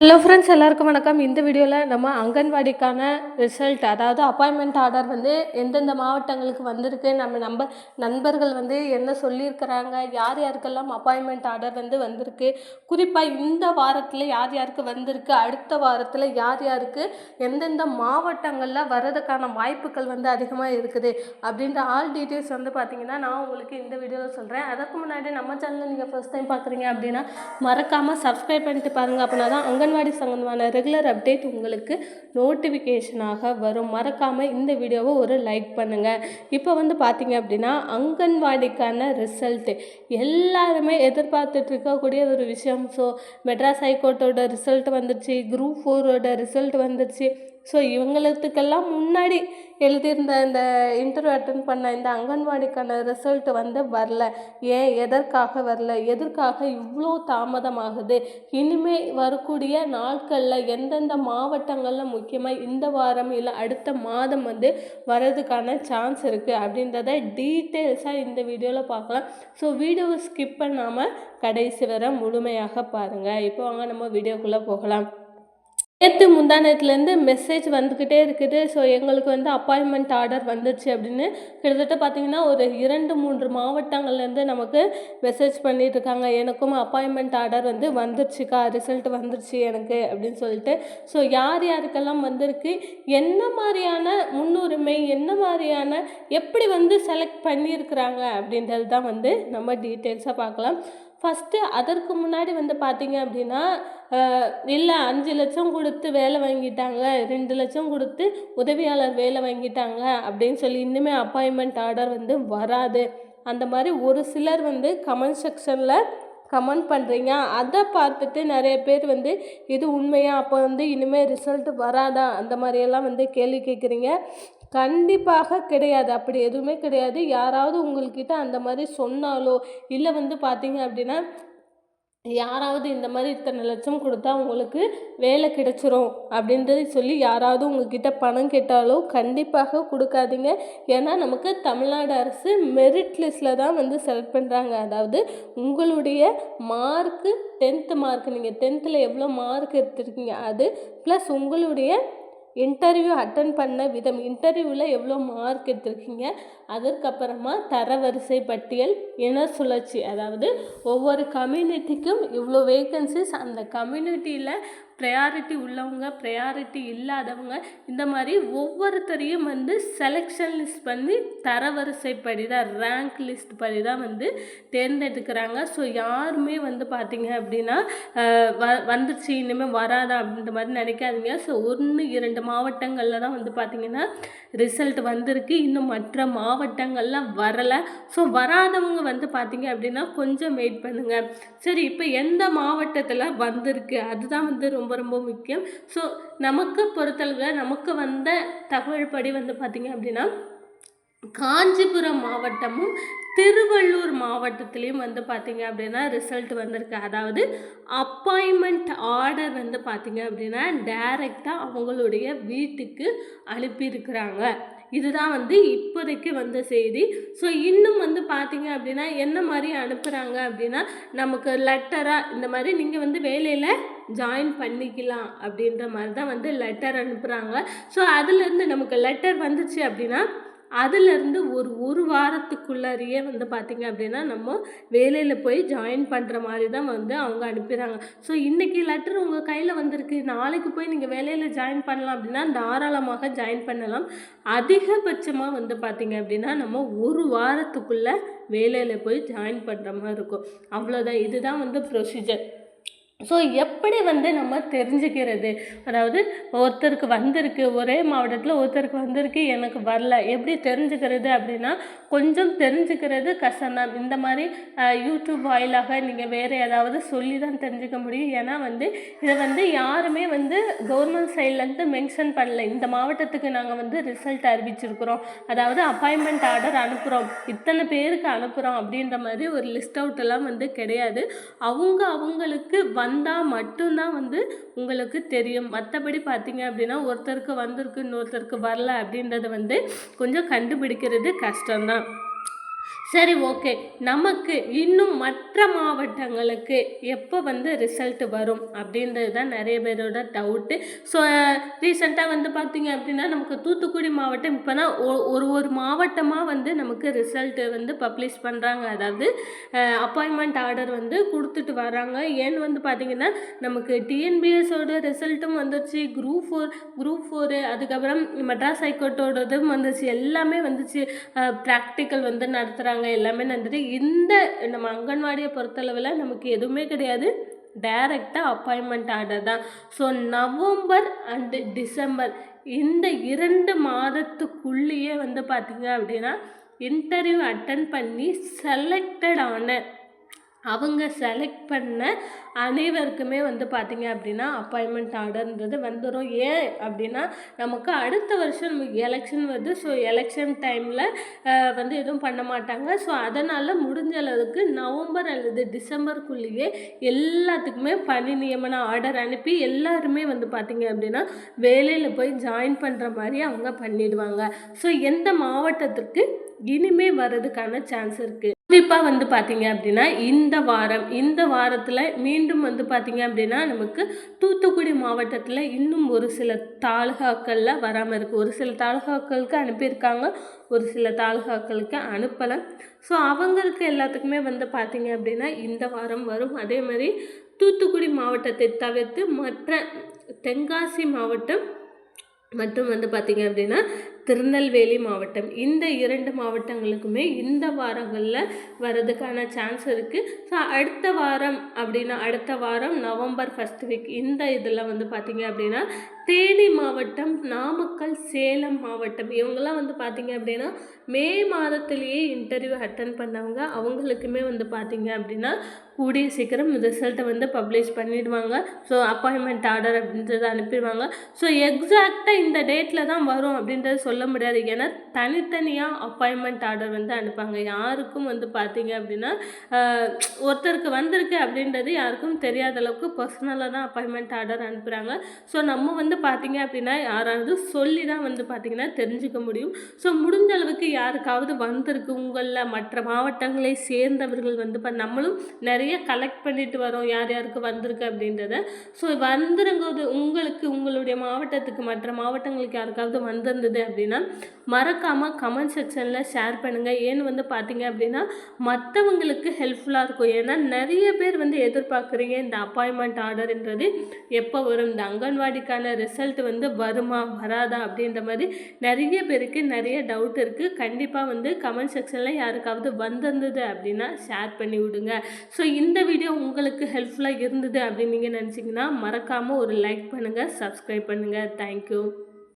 Hello friends எல்லாருக்கும் வணக்கம். இந்த வீடியோவில் நம்ம அங்கன்வாடிக்கான ரிசல்ட் அதாவது அப்பாயின்மெண்ட் ஆர்டர் வந்து எந்தெந்த மாவட்டங்களுக்கு வந்திருக்கு நம்ம நம்ப நண்பர்கள் வந்து என்ன சொல்லியிருக்கிறாங்க யார் யாருக்கெல்லாம் அப்பாயின்மெண்ட் ஆர்டர் வந்து வந்திருக்கு குறிப்பாக இந்த வாரத்தில் யார் யாருக்கு வந்திருக்கு அடுத்த வாரத்தில் யார் யாருக்கு எந்தெந்த மாவட்டங்களில் வர்றதுக்கான வாய்ப்புகள் வந்து அதிகமாக இருக்குது அப்படின்ற ஆல் டீட்டெயில்ஸ் வந்து பார்த்திங்கன்னா நான் உங்களுக்கு இந்த வீடியோவில் சொல்கிறேன் அதுக்கு முன்னாடி நம்ம சேனலில் நீங்கள் ஃபஸ்ட் டைம் பார்க்குறீங்க அப்படின்னா மறக்காமல் சப்ஸ்கிரைப் பண்ணிட்டு பாருங்கள் அப்படின்னா தான் அங்கே அங்கன்வாடி சம்மந்தமான ரெகுலர் அப்டேட் உங்களுக்கு நோட்டிஃபிகேஷனாக வரும். மறக்காமல் இந்த வீடியோவை ஒரு லைக் பண்ணுங்கள் இப்போ வந்து பார்த்தீங்க அப்படின்னா அங்கன்வாடிக்கான ரிசல்ட்டு எல்லாருமே எதிர்பார்த்துட்டு இருக்கக்கூடிய ஒரு விஷயம். ஸோ மெட்ராஸ் ஹைகோர்ட்டோட ரிசல்ட் வந்துருச்சு. குரூப் ஃபோரோட ரிசல்ட் வந்துருச்சு. ஸோ இவங்களுக்கெல்லாம் முன்னாடி எழுதியிருந்த இந்த இன்டர்வியூ அட்டன் பண்ண இந்த அங்கன்வாடிக்கான ரிசல்ட் வந்து வரல. ஏன்? எதற்காக வரல? எதற்காக இவ்வளோ தாமதமாகுது? இனிமே வரக்கூடிய நாட்களில் எந்தெந்த மாவட்டங்களில் முக்கியமாக இந்த வாரம் இல்லை அடுத்த மாதம் வந்து வர்றதுக்கான சான்ஸ் இருக்குது அப்படின்றத டீட்டெயில்ஸாக இந்த வீடியோவில் பார்க்கலாம். ஸோ வீடியோவை ஸ்கிப் பண்ணாமல் கடைசி வரை முழுமையாக பாருங்கள் இப்போ வாங்க நம்ம வீடியோக்குள்ளே போகலாம். நேற்று முந்தானத்துலேருந்து மெசேஜ் வந்துக்கிட்டே இருக்குது. ஸோ எங்களுக்கு வந்து அப்பாயின்மெண்ட் ஆர்டர் வந்துடுச்சு அப்படின்னு. கிட்டத்தட்ட பார்த்தீங்கன்னா ஒரு இரண்டு மூன்று மாவட்டங்கள்லேருந்து நமக்கு மெசேஜ் பண்ணிகிட்டு இருக்காங்க எனக்கும் அப்பாயின்மெண்ட் ஆர்டர் வந்து வந்துருச்சுக்கா ரிசல்ட் வந்துருச்சு எனக்கு அப்படின்னு சொல்லிட்டு. ஸோ யார் யாருக்கெல்லாம் வந்திருக்கு என்ன மாதிரியான முன்னுரிமை என்ன மாதிரியான எப்படி வந்து செலக்ட் பண்ணியிருக்கிறாங்க அப்படின்றது தான் வந்து நம்ம டீட்டெயில்ஸாக பார்க்கலாம். ஃபஸ்ட்டு அதற்கு முன்னாடி வந்து பார்த்தீங்க அப்படின்னா இல்லை அஞ்சு லட்சம் கொடுத்து வேலை வாங்கிட்டாங்க ரெண்டு லட்சம் கொடுத்து உதவியாளர் வேலை வாங்கிட்டாங்க அப்படின்னு சொல்லி இன்னுமே அப்பாயின்மெண்ட் ஆர்டர் வந்து வராது. அந்த மாதிரி ஒரு சிலர் வந்து கமெண்ட் செக்ஷனில் கமெண்ட் பண்ணுறீங்க அதை பார்த்துட்டு நிறைய பேர் வந்து இது உண்மையாக அப்போ வந்து இனிமேல் ரிசல்ட் வராதா? அந்த மாதிரியெல்லாம் வந்து கேள்வி கேட்குறீங்க. கண்டிப்பாக கிடையாது. அப்படி எதுவுமே கிடையாது. யாராவது உங்கள்கிட்ட அந்த மாதிரி சொன்னாலோ இல்லை வந்து பார்த்தீங்க அப்படின்னா யாராவது இந்த மாதிரி இத்தனை லட்சம் கொடுத்தா உங்களுக்கு வேலை கிடைச்சிரும் அப்படின்றது சொல்லி யாராவது உங்ககிட்ட பணம் கேட்டாலோ கண்டிப்பாக கொடுக்காதீங்க. ஏன்னா நமக்கு தமிழ்நாடு அரசு மெரிட் லிஸ்ட்டில் தான் வந்து செலக்ட் பண்ணுறாங்க அதாவது உங்களுடைய மார்க்கு டென்த்து மார்க் நீங்கள் டென்த்தில் எவ்வளோ மார்க் எடுத்திருக்கீங்க அது ப்ளஸ் உங்களுடைய இன்டர்வியூ அட்டன் பண்ண விதம். இன்டர்வியூவில் எவ்வளோ மார்க் எடுத்திருக்கீங்க? அதற்கப்புறமா தரவரிசை பட்டியல் இன சுழற்சி. அதாவது ஒவ்வொரு கம்யூனிட்டிக்கும் இவ்வளோ வேகன்சிஸ் அந்த கம்யூனிட்டியில் ப்ரையாரிட்டி உள்ளவங்க ப்ரையாரிட்டி இல்லாதவங்க இந்த மாதிரி ஒவ்வொருத்தரையும் வந்து செலெக்ஷன் லிஸ்ட் பண்ணி தரவரிசைப்படி தான் ரேங்க் லிஸ்ட் படி தான் வந்து தேர்ந்தெடுக்கிறாங்க. ஸோ யாருமே வந்து பார்த்தீங்க அப்படின்னா வ வந்துச்சு இனிமேல் வராதா அப்படின்ற மாதிரி நினைக்காதீங்க. ஸோ ஒன்று இரண்டு மாவட்டங்களில் தான் வந்து பார்த்திங்கன்னா ரிசல்ட் வந்திருக்கு. இன்னும் மற்ற மாவட்டங்கள்லாம் வரலை. ஸோ வராதவங்க வந்து பார்த்தீங்க அப்படின்னா கொஞ்சம் வெயிட் பண்ணுங்கள் சரி இப்போ எந்த மாவட்டத்தில் வந்திருக்கு? அதுதான் வந்து ரொம்ப ரொம்ப முக்கியம். ஸோ நமக்கு பொறுத்தளவில் நமக்கு வந்த தகவல் படி வந்து பார்த்திங்க அப்படின்னா காஞ்சிபுரம் மாவட்டமும் திருவள்ளூர் மாவட்டத்துலேயும் வந்து பார்த்திங்க அப்படின்னா ரிசல்ட் வந்திருக்கு. அதாவது அப்பாயின்மெண்ட் ஆர்டர் வந்து பார்த்திங்க அப்படின்னா டைரெக்டாக அவங்களுடைய வீட்டுக்கு அனுப்பியிருக்கிறாங்க. இதுதான் வந்து இப்போதைக்கு வந்த செய்தி. ஸோ இன்னும் வந்து பார்த்தீங்க அப்படின்னா என்ன மாதிரி அனுப்புகிறாங்க அப்படின்னா நமக்கு லெட்டராக இந்த மாதிரி நீங்கள் வந்து வேலையில் ஜாயின் பண்ணிக்கலாம் அப்படின்ற மாதிரி தான் வந்து லெட்டர் அனுப்புகிறாங்க ஸோ அதுலேருந்து நமக்கு லெட்டர் வந்துச்சு அப்படின்னா அதுலேருந்து ஒரு ஒரு வாரத்துக்குள்ளாரியே வந்து பார்த்திங்க அப்படின்னா நம்ம வேலையில் போய் ஜாயின் பண்ணுற மாதிரி தான் வந்து அவங்க அனுப்பிடுறாங்க ஸோ இன்றைக்கி லெட்டர் உங்கள் கையில் வந்திருக்கு. நாளைக்கு போய் நீங்கள் வேலையில் ஜாயின் பண்ணலாம் அப்படின்னா தாராளமாக ஜாயின் பண்ணலாம். அதிகபட்சமாக வந்து பார்த்திங்க அப்படின்னா நம்ம ஒரு வாரத்துக்குள்ளே வேலையில் போய் ஜாயின் பண்ணுற மாதிரி இருக்கும். அவ்வளோதான் இதுதான் வந்து ப்ரொசீஜர் ஸோ எப்படி வந்து நம்ம தெரிஞ்சுக்கிறது? அதாவது ஒருத்தருக்கு வந்திருக்கு ஒரே மாவட்டத்தில் ஒருத்தருக்கு வந்திருக்கு எனக்கு வரல. எப்படி தெரிஞ்சுக்கிறது அப்படின்னா கொஞ்சம் தெரிஞ்சுக்கிறது கஷ்டம்தான். இந்த மாதிரி யூடியூப் வாயிலாக நீங்கள் வேறு ஏதாவது சொல்லி தான் தெரிஞ்சுக்க முடியும். ஏன்னா வந்து இதை வந்து யாருமே வந்து கவர்மெண்ட் சைட்லேருந்து மென்ஷன் பண்ணல. இந்த மாவட்டத்துக்கு நாங்கள் வந்து ரிசல்ட் அறிவிச்சிருக்கிறோம். அதாவது அப்பாயின்மெண்ட் ஆர்டர் அனுப்புகிறோம் இத்தனை பேருக்கு அனுப்புகிறோம் அப்படின்ற மாதிரி ஒரு லிஸ்ட் அவுட் எல்லாம் வந்து கிடையாது. அவங்க அவங்களுக்கு வ வந்தால் மட்டும்தான் வந்து உங்களுக்கு தெரியும். மற்றபடி பார்த்தீங்க அப்படின்னா ஒருத்தருக்கு வந்திருக்கு இன்னொருத்தருக்கு வரல அப்படின்றத வந்து கொஞ்சம் கண்டுபிடிக்கிறது கஷ்டம்தான். சரி ஓகே. நமக்கு இன்னும் மற்ற மாவட்டங்களுக்கு எப்போ வந்து ரிசல்ட் வரும் அப்படின்றது தான் நிறைய பேரோட டவுட்டு ஸோ ரீசெண்டாக வந்து பார்த்திங்க அப்படின்னா நமக்கு தூத்துக்குடி மாவட்டம் இப்போ தான் ஒரு ஒரு மாவட்டமாக வந்து நமக்கு ரிசல்ட்டு வந்து பப்ளிஷ் பண்ணுறாங்க அதாவது அப்பாயின்மெண்ட் ஆர்டர் வந்து கொடுத்துட்டு வராங்க. ஏன்னு வந்து பார்த்திங்கன்னா நமக்கு டிஎன்பிஎஸோட ரிசல்ட்டும் வந்துச்சு குரூப் ஃபோர் குரூப் ஃபோரு அதுக்கப்புறம் மெட்ராஸ் ஹைகோர்ட்டோடதும் வந்துச்சு எல்லாமே வந்துச்சு. ப்ராக்டிக்கல் வந்து நடத்துகிறாங்க பண்ணுறாங்க எல்லாமே நடந்துட்டு இந்த நம்ம அங்கன்வாடியை பொறுத்தளவில் நமக்கு எதுவுமே கிடையாது. டைரெக்டாக அப்பாயின்மெண்ட் ஆர்டர் தான். ஸோ நவம்பர் அண்டு டிசம்பர் இந்த இரண்டு மாதத்துக்குள்ளேயே வந்து பார்த்திங்க அப்படின்னா இன்டர்வியூ அட்டன் பண்ணி செலக்டட் ஆன அவங்க செலக்ட் பண்ண அனைவருக்குமே வந்து பார்த்திங்க அப்படின்னா அப்பாயின்மெண்ட் ஆர்டர்ன்றது வந்துடும் ஏன் அப்படின்னா நமக்கு அடுத்த வருஷம் நமக்கு எலெக்ஷன் வருது ஸோ எலெக்ஷன் டைமில் வந்து எதுவும் பண்ண மாட்டாங்க. ஸோ அதனால் முடிஞ்ச அளவுக்கு நவம்பர் அல்லது டிசம்பருக்குள்ளேயே எல்லாத்துக்குமே பணி நியமன ஆர்டர் அனுப்பி எல்லாருமே வந்து பார்த்திங்க அப்படின்னா வேலையில் போய் ஜாயின் பண்ணுற மாதிரி அவங்க பண்ணிடுவாங்க. ஸோ எந்த மாவட்டத்திற்கு இனிமே வர்றதுக்கான சான்ஸ் இருக்குது குறிப்பாக வந்து பார்த்தீங்க அப்படின்னா இந்த வாரம் இந்த வாரத்தில் மீண்டும் வந்து பார்த்தீங்க அப்படின்னா நமக்கு தூத்துக்குடி மாவட்டத்தில் இன்னும் ஒரு சில தாலுகாக்களில் வராமல் இருக்குது ஒரு சில தாலுகாக்களுக்கு அனுப்பியிருக்காங்க ஒரு சில தாலுகாக்களுக்கு அனுப்பலை. ஸோ அவங்களுக்கு எல்லாத்துக்குமே வந்து பார்த்தீங்க அப்படின்னா இந்த வாரம் வரும். அதே மாதிரி தூத்துக்குடி மாவட்டத்தை தவிர்த்து மற்ற தென்காசி மாவட்டம் மற்றும் வந்து பார்த்திங்க அப்படின்னா திருநெல்வேலி மாவட்டம். இந்த இரண்டு மாவட்டங்களுக்குமே இந்த வாரங்களில் வர்றதுக்கான சான்ஸ் இருக்குது ஸோ அடுத்த வாரம் அப்படின்னா அடுத்த வாரம் நவம்பர் ஃபஸ்ட் வீக் இந்த இதில் வந்து பார்த்திங்க அப்படின்னா தேனி மாவட்டம் நாமக்கல் சேலம் மாவட்டம். இவங்கெல்லாம் வந்து பார்த்திங்க அப்படின்னா மே மாதத்துலேயே இன்டர்வியூ அட்டன் பண்ணவங்க. அவங்களுக்குமே வந்து பார்த்திங்க அப்படின்னா கூடிய சீக்கிரம் ரிசல்ட்டை வந்து பப்ளிஷ் பண்ணிடுவாங்க. ஸோ அப்பாயின்மெண்ட் ஆர்டர் அப்படின்றத அனுப்பிடுவாங்க. ஸோ எக்ஸாக்டாக இந்த டேட்டில் தான் வரும் அப்படின்றத சொல்ல சொல்ல முடியாது. ஏன்னா தனித்தனியாக அப்பாயின்மெண்ட் ஆர்டர் வந்து அனுப்பாங்க யாருக்கும் வந்து பார்த்தீங்க அப்படின்னா ஒருத்தருக்கு வந்திருக்கு அப்படின்றது யாருக்கும் தெரியாத அளவுக்கு பர்சனலாக தான் அப்பாயின்மெண்ட் ஆர்டர் அனுப்புகிறாங்க ஸோ நம்ம வந்து பார்த்திங்க அப்படின்னா யாராவது சொல்லி தான் வந்து பார்த்திங்கன்னா தெரிஞ்சுக்க முடியும். ஸோ முடிஞ்ச அளவுக்கு யாருக்காவது வந்திருக்கு உங்களில் மற்ற மாவட்டங்களை சேர்ந்தவர்கள் வந்து இப்போ நம்மளும் நிறைய கலெக்ட் பண்ணிட்டு வரோம் யார் யாருக்கு வந்திருக்கு அப்படின்றத. ஸோ வந்துருங்கிறது உங்களுக்கு உங்களுடைய மாவட்டத்துக்கு மற்ற மாவட்டங்களுக்கு யாருக்காவது வந்திருந்தது அப்படின்னா மறக்காமல் கமெண்ட் செக்ஷனில் ஷேர் பண்ணுங்கள் ஏன்னு வந்து பார்த்தீங்க அப்படின்னா மற்றவங்களுக்கு ஹெல்ப்ஃபுல்லாக இருக்கும். ஏன்னா நிறைய பேர் வந்து எதிர்பார்க்குறீங்க இந்த அப்பாயின்மெண்ட் ஆர்டர்ன்றது எப்போ வரும்? இந்த அங்கன்வாடிக்கான ரிசல்ட் வந்து வருமா வராதா அப்படின்ற மாதிரி நிறைய பேருக்கு நிறைய டவுட் இருக்குது கண்டிப்பாக வந்து கமெண்ட் செக்ஷனில் யாருக்காவது வந்திருந்தது அப்படின்னா ஷேர் பண்ணி விடுங்க. ஸோ இந்த வீடியோ உங்களுக்கு ஹெல்ப்ஃபுல்லாக இருந்தது அப்படின்னு நீங்கள் நினச்சிங்கன்னா மறக்காமல் ஒரு லைக் பண்ணுங்கள் சப்ஸ்கிரைப் பண்ணுங்கள் தேங்க்யூ